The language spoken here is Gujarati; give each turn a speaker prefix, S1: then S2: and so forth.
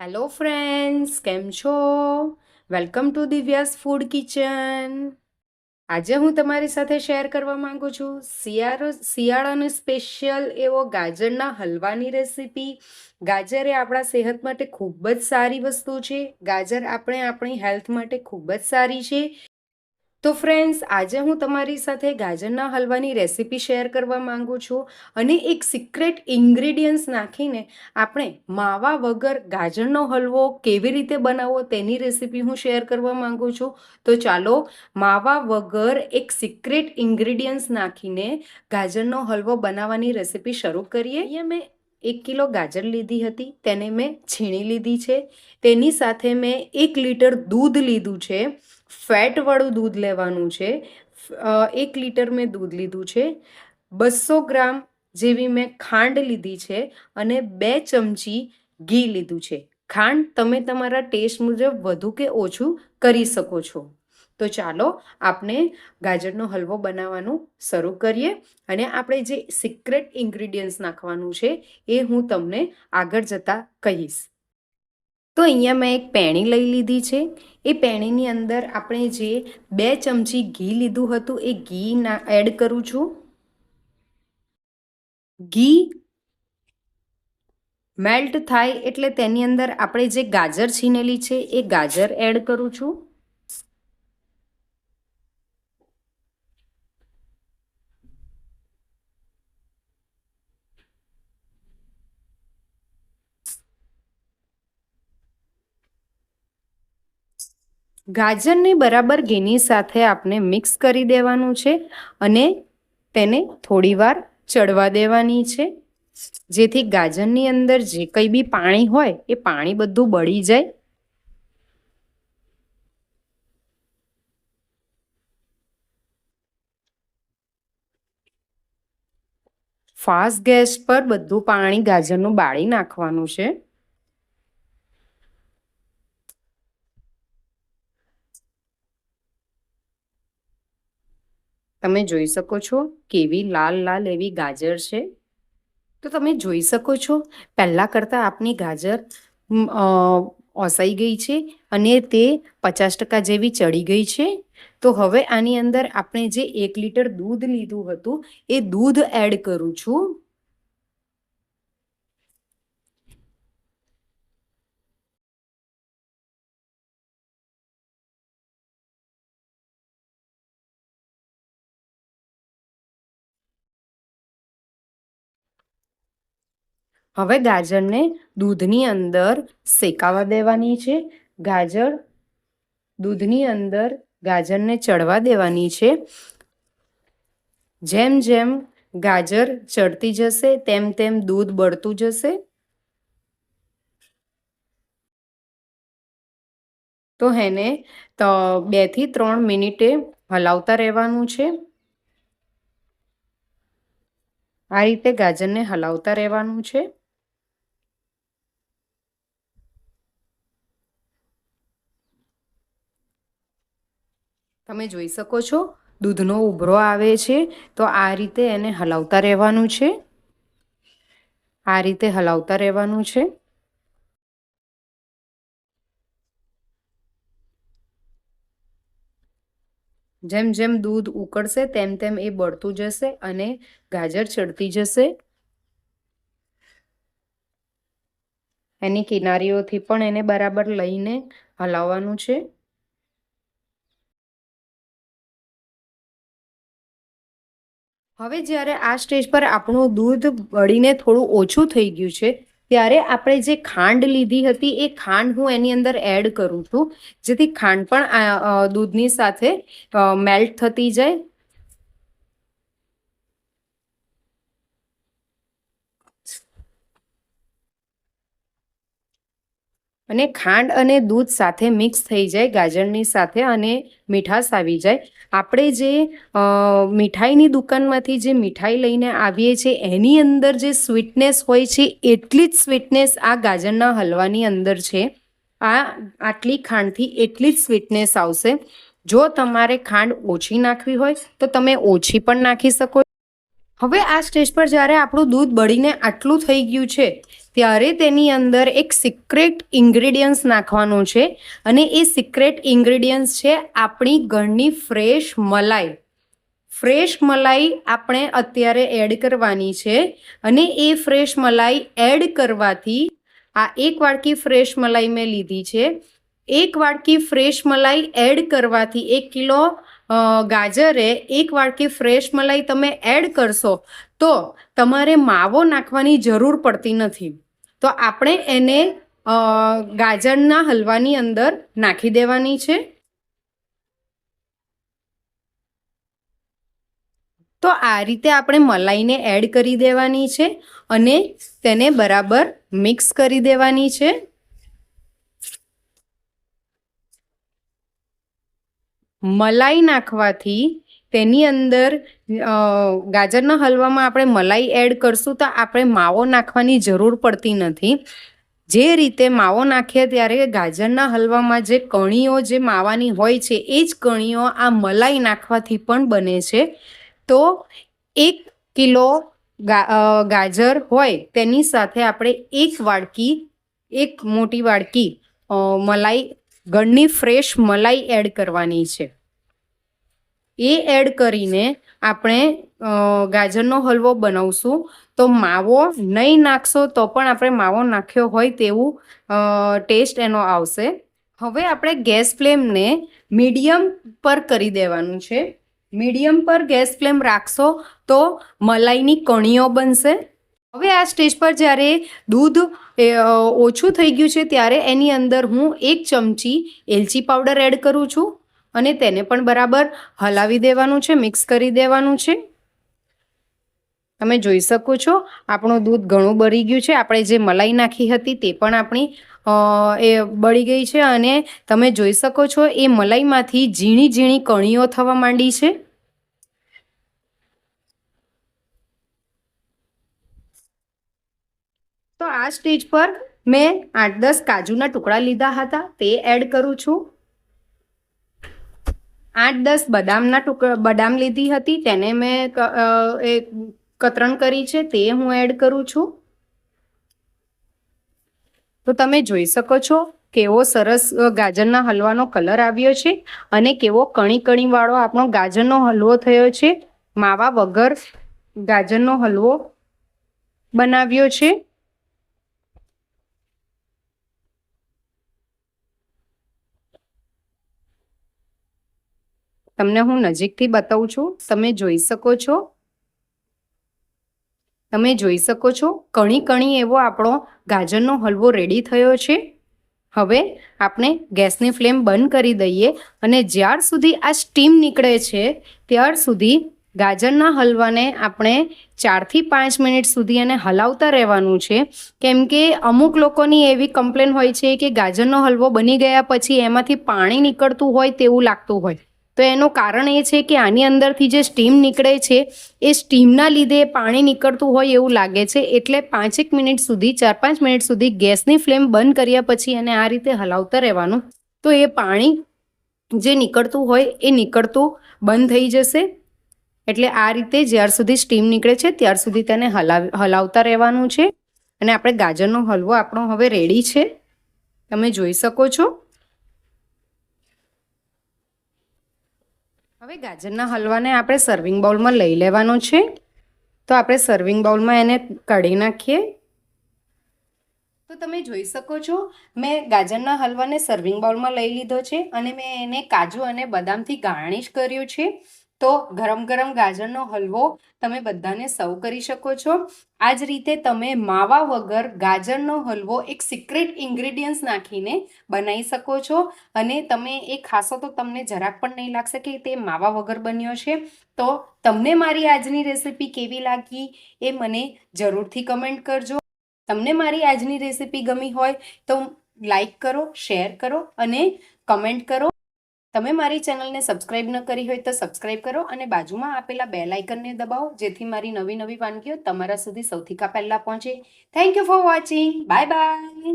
S1: હેલો ફ્રેન્ડ્સ કેમ છો? Welcome to Divya's food kitchen આજે હું તમારી સાથે શેર કરવા માંગુ છું. શિયાળો, શિયાળાનો સ્પેશિયલ એવો ગાજરના હલવાની રેસીપી ગાજર એ આપણા સેહત માટે ખૂબ જ સારી વસ્તુ છે. ગાજર આપણે આપણી હેલ્થ માટે ખૂબ જ સારી છે. તો ફ્રેન્ડ્સ આજે હું તમારી સાથે ગાજરના હલવાની રેસીપી શેર કરવા માંગુ છું અને એક સિક્રેટ ઇન્ગ્રેડિયન્ટ્સ નાખીને આપણે માવા વગર ગાજરનો હલવો કેવી રીતે બનાવવો તેની રેસીપી હું શેર કરવા માંગુ છું. તો ચાલો, માવા વગર એક સિક્રેટ ઇન્ગ્રેડિયન્ટ્સ નાખીને ગાજરનો હલવો બનાવવાની રેસીપી શરૂ કરીએ. અહીંયા મેં એક કિલો ગાજર લીધી હતી, તેને મેં છીણી લીધી છે. તેની સાથે મેં એક લીટર દૂધ લીધું છે. ફેટવાળું દૂધ લેવાનું છે. એક લીટર મેં દૂધ લીધું છે. બસો ગ્રામ જેવી મેં ખાંડ લીધી છે અને બે ચમચી ઘી લીધું છે. ખાંડ તમે તમારા ટેસ્ટ મુજબ વધુ કે ઓછું કરી શકો છો. તો ચાલો આપણે ગાજરનો હલવો બનાવવાનું શરૂ કરીએ અને આપણે જે સિક્રેટ ઇન્ગ્રીડિયન્ટ્સ નાખવાનું છે એ હું તમને આગળ જતાં કહીશ. તો અહીંયા મેં એક પેણી લઈ લીધી છે. એ પેણીની અંદર આપણે જે બે ચમચી ઘી લીધું હતું, એ ઘી ના એડ કરું છું. ઘી મેલ્ટ થાય એટલે તેની અંદર આપણે જે ગાજર છીનેલી છે, એ ગાજર એડ કરું છું. ગાજરને બરાબર ઘીની સાથે આપણે મિક્સ કરી દેવાનું છે અને તેને થોડીવાર ચડવા દેવાની છે. જેથી ગાજરની અંદર જે કંઈ બી પાણી હોય એ પાણી બધું બળી જાય. ફાસ્ટ ગેસ પર બધું પાણી ગાજરનું બાળી નાખવાનું છે. તમે જોઈ શકો છો કેવી લાલ લાલ એવી ગાજર છે. તો તમે જોઈ શકો છો પહેલાં કરતાં આપની ગાજર ઓસાઈ ગઈ છે અને તે પચાસ ટકા જેવી ચડી ગઈ છે. તો હવે આની અંદર આપણે જે એક લીટર દૂધ લીધું હતું એ દૂધ એડ કરું છું. હવે ગાજરને દૂધની અંદર શેકાવા દેવાની છે. ગાજર દૂધની અંદર ગાજરને ચડવા દેવાની છે. જેમ જેમ ગાજર ચડતી જશે, તેમ તેમ દૂધ બળતું જશે. તો એને તો બેથી ત્રણ મિનિટે હલાવતા રહેવાનું છે. આ રીતે ગાજરને હલાવતા રહેવાનું છે. તમે જોઈ શકો છો, દૂધનો ઉભરો આવે છે, તો આ રીતે એને હલાવતા રહેવાનું છે. આ રીતે હલાવતા રહેવાનું છે. જેમ જેમ દૂધ ઉકળશે, તેમ તેમ એ બળતું જશે અને ગાજર ચડતી જશે. એની કિનારીઓથી પણ એને બરાબર લઈને હલાવવાનું છે. હવે જ્યારે આ સ્ટેજ પર આપણું દૂધ બળીને થોડું ઓછું થઈ ગયું છે, ત્યારે આપણે જે ખાંડ લીધી હતી, એ ખાંડ હું એની અંદર એડ કરું છું, જેથી ખાંડ પણ દૂધની સાથે મેલ્ટ થતી જાય અને ખાંડ અને દૂધ સાથે મિક્સ થઈ જાય, ગાજરની સાથે અને મીઠાશ આવી જાય. આપણે જે મીઠાઈની દુકાનમાંથી જે મીઠાઈ લઈને આવીએ છીએ, એની અંદર જે સ્વીટનેસ હોય છે, એટલી જ સ્વીટનેસ આ ગાજરના હલવાની અંદર છે. આ આટલી ખાંડથી એટલી જ સ્વીટનેસ આવશે. જો તમારે ખાંડ ઓછી નાખવી હોય, તો તમે ઓછી પણ નાખી શકો હવે આ સ્ટેજ પર જ્યારે આપણું દૂધ બળીને આટલું થઈ ગયું છે, ત્યારે તેની અંદર એક સિક્રેટ ઇન્ગ્રેડિયન્ટ્સ નાખવાનું છે અને એ સિક્રેટ ઇન્ગ્રેડિયન્ટ્સ છે આપણી ઘરની ફ્રેશ મલાઈ. ફ્રેશ મલાઈ આપણે અત્યારે એડ કરવાની છે અને એ ફ્રેશ મલાઈ એડ કરવાથી આ એક વાડકી ફ્રેશ મલાઈ મેં લીધી છે. એક વાડકી ફ્રેશ મલાઈ એડ કરવાથી એક કિલો ગાજરે એક વાડકી ફ્રેશ મલાઈ તમે એડ કરશો, તો તમારે માવો નાખવાની જરૂર પડતી નથી. તો આપણે એને ગાજરના હલવાની અંદર નાખી દેવાની છે. તો આ રીતે આપણે મલાઈને એડ કરી દેવાની છે અને તેને બરાબર મિક્સ કરી દેવાની છે. મલાઈ નાખવાથી તેની અંદર ગાજરના હલવામાં આપણે મલાઈ એડ કરશું તો આપણે માવો નાખવાની જરૂર પડતી નથી. જે રીતે માવો નાખીએ ત્યારે ગાજરના હલવામાં જે કણીઓ જે માવાની હોય છે, એ જ કણીઓ આ મલાઈ નાખવાથી પણ બને છે. તો એક કિલો ગાજર હોય તેની સાથે આપણે એક વાડકી, એક મોટી વાડકી મલાઈ ગળની ફ્રેશ મલાઈ એડ કરવાની છે. એ એડ કરીને આપણે ગાજરનો હલવો બનાવશું. તો માવો નહીં નાખશો તો પણ આપણે માવો નાખ્યો હોય તેવું ટેસ્ટ એનો આવશે. હવે આપણે ગેસ ફ્લેમને મીડિયમ પર કરી દેવાનું છે. મીડિયમ પર ગેસ ફ્લેમ રાખશો તો મલાઈની કણીઓ બનશે. હવે આ સ્ટેજ પર જ્યારે દૂધ ઓછું થઈ ગયું છે ત્યારે એની અંદર હું એક ચમચી એલચી પાવડર એડ કરું છું અને તેને પણ બરાબર હલાવી દેવાનું છે, મિક્સ કરી દેવાનું છે. તમે જોઈ શકો છો, આપણું દૂધ ઘણું બળી ગયું છે. આપણે જે મલાઈ નાખી હતી તે પણ આપણી એ બળી ગઈ છે અને તમે જોઈ શકો છો, એ મલાઈમાંથી ઝીણી ઝીણી કણીઓ થવા માંડી છે. તો આ સ્ટેજ પર મેં આઠ દસ કાજુના ટુકડા લીધા હતા, તે એડ કરું છું. આઠ દસ બદામના ટુક, બદામ લીધી હતી, તેને મેં કતરણ કરી છે, તે હું એડ કરું છું. તો તમે જોઈ શકો છો કેવો સરસ ગાજરના હલવાનો કલર આવ્યો છે અને કેવો કણી કણી વાળો આપણો ગાજરનો હલવો થયો છે. માવા વગર ગાજરનો હલવો બનાવ્યો છે. તમને હું નજીકથી બતાવું છું. તમે જોઈ શકો છો. તમે જોઈ શકો છો. કણી કણી એવો આપણો ગાજરનો હલવો રેડી થયો છે. હવે આપણે ગેસની ફ્લેમ બંધ કરી દઈએ અને જ્યાર સુધી આ સ્ટીમ નીકળે છે, ત્યાર સુધી ગાજરના હલવાને આપણે ચારથી પાંચ મિનિટ સુધી એને હલાવતા રહેવાનું છે. કેમ કે અમુક લોકોની એવી કમ્પ્લેન હોય છે કે ગાજરનો હલવો બની ગયા પછી એમાંથી પાણી નીકળતું હોય તેવું લાગતું હોય. તો એનું કારણ એ છે કે આની અંદરથી જે સ્ટીમ નીકળે છે, એ સ્ટીમના લીધે પાણી નીકળતું હોય એવું લાગે છે. એટલે પાંચેક મિનિટ સુધી ચાર પાંચ મિનિટ સુધી ગેસની ફ્લેમ બંધ કર્યા પછી એને આ રીતે હલાવતા રહેવાનું. તો એ પાણી જે નીકળતું હોય, એ નીકળતું બંધ થઈ જશે. એટલે આ રીતે જ્યાર સુધી સ્ટીમ નીકળે છે, ત્યાર સુધી તેને હલાવ, હલાવતા રહેવાનું છે. અને આપણે ગાજરનો હલવો આપણો હવે રેડી છે. તમે જોઈ શકો છો. હવે ગાજરના હલવાને આપણે સર્વિંગ બાઉલમાં લઈ લેવાનો છે. તો આપણે સર્વિંગ બાઉલમાં એને કાઢી નાખીએ. તો તમે જોઈ શકો છો, મેં ગાજરના હલવાને સર્વિંગ બાઉલમાં લઈ લીધો છે અને મેં એને કાજુ અને બદામથી ગાર્નિશ કર્યું છે. તો ગરમ ગરમ ગાજરનો હલવો તમે બધાને સર્વ કરી શકો છો. આ જ રીતે તમે માવા વગર ગાજરનો હલવો એક સિક્રેટ ઇન્ગ્રીડિયન્ટ્સ નાખીને બનાવી શકો છો. અને તમે એ ખાશો તો તમને જરાક પણ નહીં લાગશે કે તે માવા વગર બન્યો છે. તો તમને મારી આજની રેસિપી કેવી લાગી એ મને જરૂરથી કમેન્ટ કરજો. તમને મારી આજની રેસિપી ગમી હોય તો લાઈક કરો, શેર કરો અને કમેન્ટ કરો. તમે મારી ચેનલને સબસ્ક્રાઇબ ન કરી હોય તો સબસ્ક્રાઇબ કરો અને બાજુમાં આપેલા બે લાઇકનને દબાવો, જેથી મારી નવી નવી વાનગીઓ તમારા સુધી સૌથી પહેલાં પહોંચે. Thank you for watching bye bye